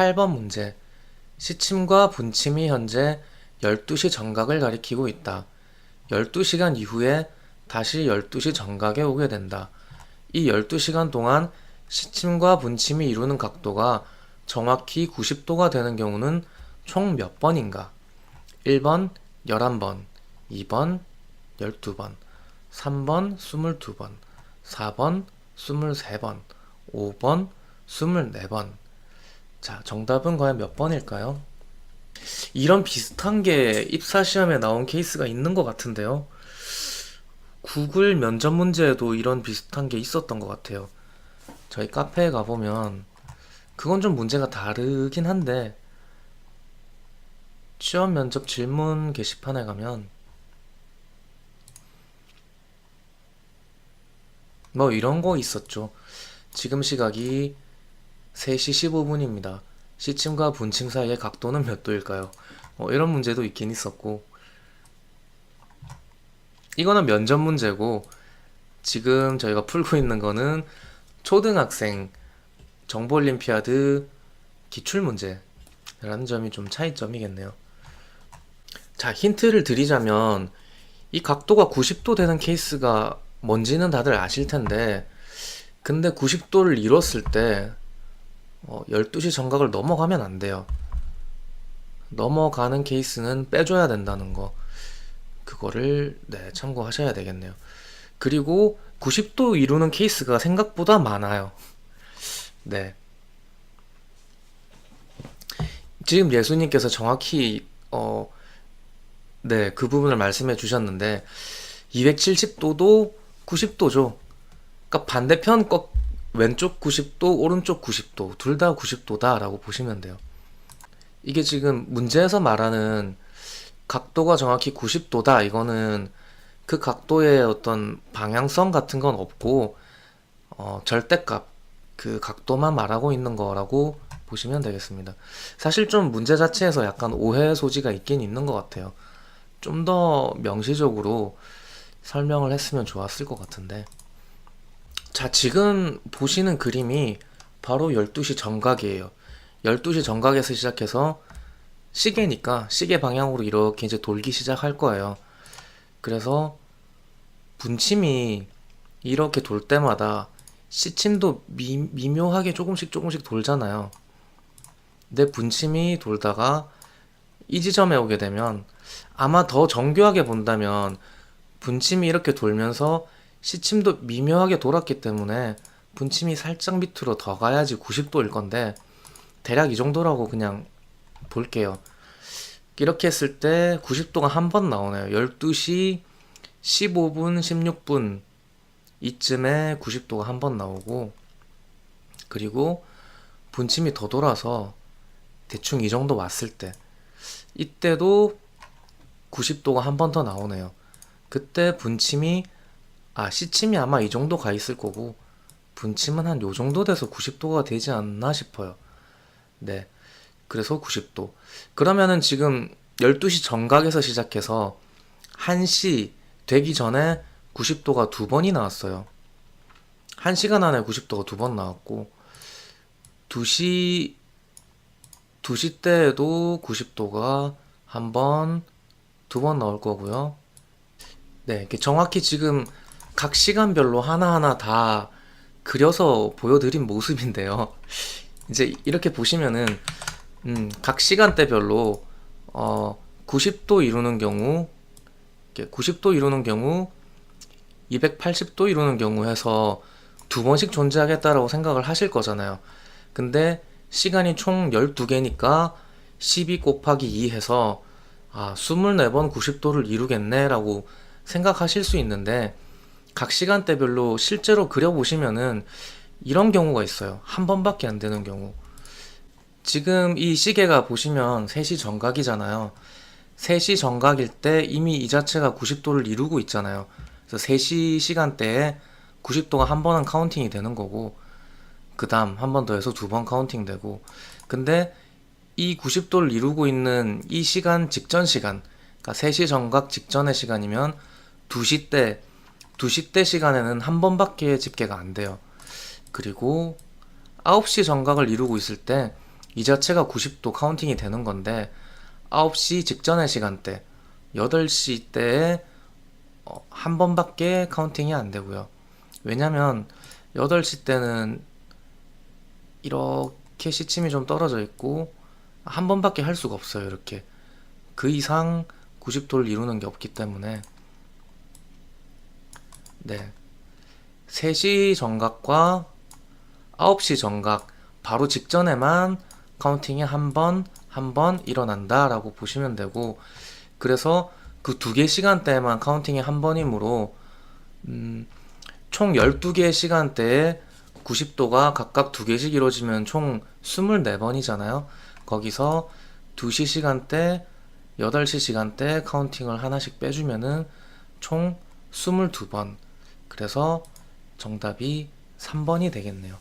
8번 문제. 시침과 분침이 현재 12시 정각을 가리키고 있다. 12시간 이후에 다시 12시 정각에 오게 된다. 이 12시간 동안 시침과 분침이 이루는 각도가 정확히 90도가 되는 경우는 총 몇 번인가? 1번 11번, 2번 12번, 3번 22번, 4번 23번, 5번 24번. 자, 정답은 과연 몇 번일까요? 이런 비슷한 게 입사 시험에 나온 케이스가 있는 것 같은데요. 구글 면접 문제에도 이런 비슷한 게 있었던 것 같아요. 저희 카페에 가보면 그건 좀 문제가 다르긴 한데 취업 면접 질문 게시판에 가면 뭐 이런 거 있었죠. 지금 시각이 3시 15분입니다. 시침과 분침 사이의 각도는 몇 도일까요? 어, 이런 문제도 있긴 있었고 이거는 면접 문제고 지금 저희가 풀고 있는 거는 초등학생 정보올림피아드 기출 문제라는 점이 좀 차이점이겠네요. 자, 힌트를 드리자면 이 각도가 90도 되는 케이스가 뭔지는 다들 아실 텐데 근데 90도를 이뤘을 때 어, 12시 정각을 넘어가면 안 돼요. 넘어가는 케이스는 빼줘야 된다는 거. 그거를 네, 참고하셔야 되겠네요. 그리고 90도 이루는 케이스가 생각보다 많아요. 네. 지금 예수님께서 정확히 어, 네, 그 부분을 말씀해 주셨는데 270도도 90도죠. 그러니까 반대편 거 왼쪽 90도, 오른쪽 90도, 둘 다 90도다라고 보시면 돼요. 이게 지금 문제에서 말하는 각도가 정확히 90도다. 이거는 그 각도의 어떤 방향성 같은 건 없고, 어, 절대값, 그 각도만 말하고 있는 거라고 보시면 되겠습니다. 사실 좀 문제 자체에서 약간 오해 소지가 있긴 있는 것 같아요. 좀 더 명시적으로 설명을 했으면 좋았을 것 같은데. 자, 지금 보시는 그림이 바로 12시 정각이에요. 12시 정각에서 시작해서 시계니까 시계 방향으로 이렇게 이제 돌기 시작할 거예요. 그래서 분침이 이렇게 돌 때마다 시침도 미, 미묘하게 조금씩 조금씩 돌잖아요. 내 분침이 돌다가 이 지점에 오게 되면 아마 더 정교하게 본다면 분침이 이렇게 돌면서 시침도 미묘하게 돌았기 때문에 분침이 살짝 밑으로 더 가야지 90도일 건데 대략 이 정도라고 그냥 볼게요. 이렇게 했을 때 90도가 한 번 나오네요. 12시 15분, 16분 이쯤에 90도가 한 번 나오고 그리고 분침이 더 돌아서 대충 이 정도 왔을 때 이때도 90도가 한 번 더 나오네요. 그때 분침이 아 시침이 아마 이 정도 가 있을 거고 분침은 한 요 정도 돼서 90도가 되지 않나 싶어요. 네. 그래서 90도. 그러면은 지금 12시 정각에서 시작해서 1시 되기 전에 90도가 두 번이 나왔어요. 1시간 안에 90도가 두 번 나왔고 2시 2시 때에도 90도가 한 번, 두 번 나올 거고요. 네, 정확히 지금 각 시간별로 하나하나 다 그려서 보여드린 모습인데요. 이제 이렇게 보시면은 음, 각 시간대별로 어, 90도 이루는 경우, 이렇게 90도 이루는 경우, 280도 이루는 경우 해서 두 번씩 존재하겠다라고 생각을 하실 거잖아요. 근데 시간이 총 12개니까 12 곱하기 2 해서 아, 24번 90도를 이루겠네라고 생각하실 수 있는데 각 시간대별로 실제로 그려보시면은 이런 경우가 있어요. 한 번밖에 안 되는 경우. 지금 이 시계가 보시면 3시 정각이잖아요. 3시 정각일 때 이미 이 자체가 90도를 이루고 있잖아요. 그래서 3시 시간대에 90도가 한 번은 카운팅이 되는 거고, 그 다음 한 번 더 해서 두 번 카운팅 되고, 근데 이 90도를 이루고 있는 이 시간 직전 시간, 그러니까 3시 정각 직전의 시간이면 2시 때, 2시 때 시간에는 한 번밖에 집계가 안 돼요. 그리고 9시 정각을 이루고 있을 때 이 자체가 90도 카운팅이 되는 건데 9시 직전의 시간대, 8시 때에 어, 한 번밖에 카운팅이 안 되고요. 왜냐면 8시 때는 이렇게 시침이 좀 떨어져 있고 한 번밖에 할 수가 없어요. 이렇게 그 이상 90도를 이루는 게 없기 때문에 네 3시 정각과 9시 정각 바로 직전에만 카운팅이 한 번, 한 번 일어난다라고 보시면 되고 그래서 그 두 개 시간대에만 카운팅이 한 번이므로 음, 총 12개의 시간대에 90도가 각각 두 개씩 이루어지면 총 24번이잖아요. 거기서 2시 시간대, 8시 시간대 카운팅을 하나씩 빼주면은 총 22번. 그래서 정답이 3번이 되겠네요.